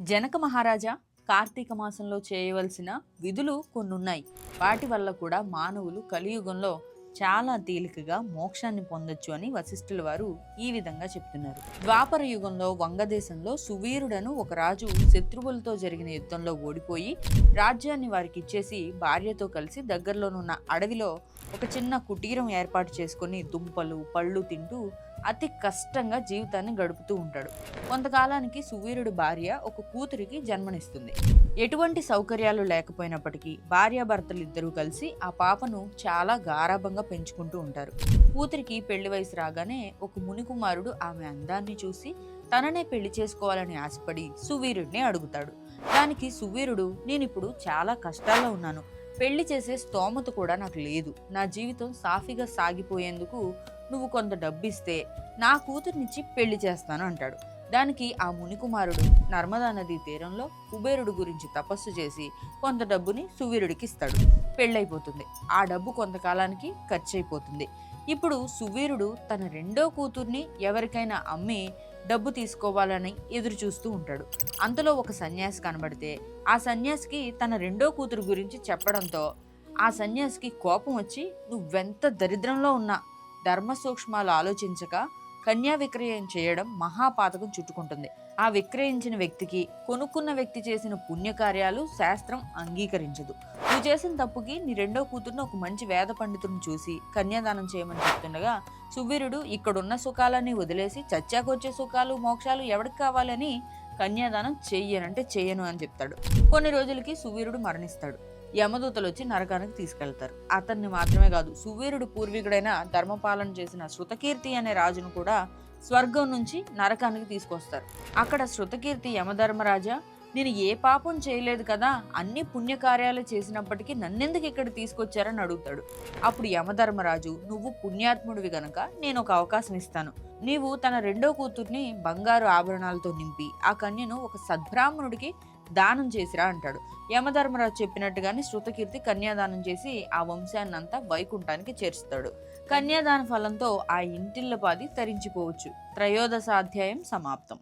జనక మహారాజా కార్తీక మాసంలో చేయవలసిన విధులు కొన్ని ఉన్నాయి వాటి వల్ల కూడా మానవులు కలియుగంలో చాలా తేలికగా మోక్షాన్ని పొందొచ్చు అని వశిష్ఠుల వారు ఈ విధంగా చెప్తున్నారు. ద్వాపర యుగంలో వంగదేశంలో సువీరుడను ఒక రాజు శత్రువులతో జరిగిన యుద్ధంలో ఓడిపోయి రాజ్యాన్ని వారికి ఇచ్చేసి భార్యతో కలిసి దగ్గరలోనున్న అడవిలో ఒక చిన్న కుటీరం ఏర్పాటు చేసుకొని దుంపలు పళ్ళు తింటూ అతి కష్టంగా జీవితాన్ని గడుపుతూ ఉంటాడు. కొంతకాలానికి సువీరుడు భార్య ఒక కూతురికి జన్మనిస్తుంది. ఎటువంటి సౌకర్యాలు లేకపోయినప్పటికీ భార్యాభర్తలు ఇద్దరూ కలిసి ఆ పాపను చాలా గారాభంగా పెంచుకుంటూ ఉంటారు. కూతురికి పెళ్ళి వయసు రాగానే ఒక మునికుమారుడు ఆమె అందాన్ని చూసి తననే పెళ్ళి చేసుకోవాలని ఆశపడి సువీరుడిని అడుగుతాడు. దానికి సువీరుడు నేనిప్పుడు చాలా కష్టాల్లో ఉన్నాను. పెళ్ళి చేసే స్తోమత కూడా నాకు లేదు. నా జీవితం సాఫీగా సాగిపోయేందుకు నువ్వు కొంత డబ్బిస్తే నా కూతుర్నిచ్చి పెళ్ళి చేస్తాను అంటాడు. దానికి ఆ మునికుమారుడు నర్మదా నదీ తీరంలో కుబేరుడు గురించి తపస్సు చేసి కొంత డబ్బుని సువీరుడికి ఇస్తాడు. పెళ్ళైపోతుంది. ఆ డబ్బు కొంతకాలానికి ఖర్చు అయిపోతుంది ఇప్పుడు సువీరుడు తన రెండో కూతుర్ని ఎవరికైనా అమ్మి డబ్బు తీసుకోవాలని ఎదురు చూస్తూ ఉంటాడు. అంతలో ఒక సన్యాసి కనబడితే ఆ సన్యాసికి తన రెండో కూతురు గురించి చెప్పడంతో ఆ సన్యాసికి కోపం వచ్చి నువ్వెంత దరిద్రంలో ఉన్నా ధర్మ సూక్ష్మాలు ఆలోచించక కన్యా విక్రయం చేయడం మహాపాతకం చుట్టుకుంటుంది. ఆ విక్రయించిన వ్యక్తికి కొనుక్కున్న వ్యక్తి చేసిన పుణ్యకార్యాలు శాస్త్రం అంగీకరించదు. నువ్వు చేసిన తప్పుకి నీ రెండో కూతుర్ని ఒక మంచి వేద పండితుడిని చూసి కన్యాదానం చేయమని చెప్తుండగా సువీరుడు ఇక్కడున్న సుఖాలన్నీ వదిలేసి చచ్చాకొచ్చే సుఖాలు మోక్షాలు ఎవరికి కావాలని కన్యాదానం చెయ్యనంటే చెయ్యను అని చెప్తాడు. కొన్ని రోజులకి సువీరుడు మరణిస్తాడు. యమదూతలు వచ్చి నరకానికి తీసుకెళ్తారు. అతన్ని మాత్రమే కాదు సువీరుడు పూర్వీకుడైన ధర్మపాలన చేసిన శృతకీర్తి అనే రాజును కూడా స్వర్గం నుంచి నరకానికి తీసుకొస్తారు. అక్కడ శృతకీర్తి యమధర్మరాజా నేను ఏ పాపం చేయలేదు కదా అన్ని పుణ్యకార్యాలు చేసినప్పటికీ నన్నెందుకు ఇక్కడ తీసుకొచ్చారని అడుగుతాడు. అప్పుడు యమధర్మరాజు నువ్వు పుణ్యాత్ముడివి గనక నేను ఒక అవకాశం ఇస్తాను. నీవు తన రెండో కూతుర్ని బంగారు ఆభరణాలతో నింపి ఆ కన్యను ఒక సద్బ్రాహ్మణుడికి దానం చేసిరా అంటాడు. యమధర్మరాజు చెప్పినట్టుగానే శృతకీర్తి కన్యాదానం చేసి ఆ వంశాన్నంతా వైకుంఠానికి చేర్చుతాడు. కన్యాదాన ఫలంతో ఆ ఇంటిల్లపాది తరించిపోవచ్చు. త్రయోదశాధ్యాయం సమాప్తం.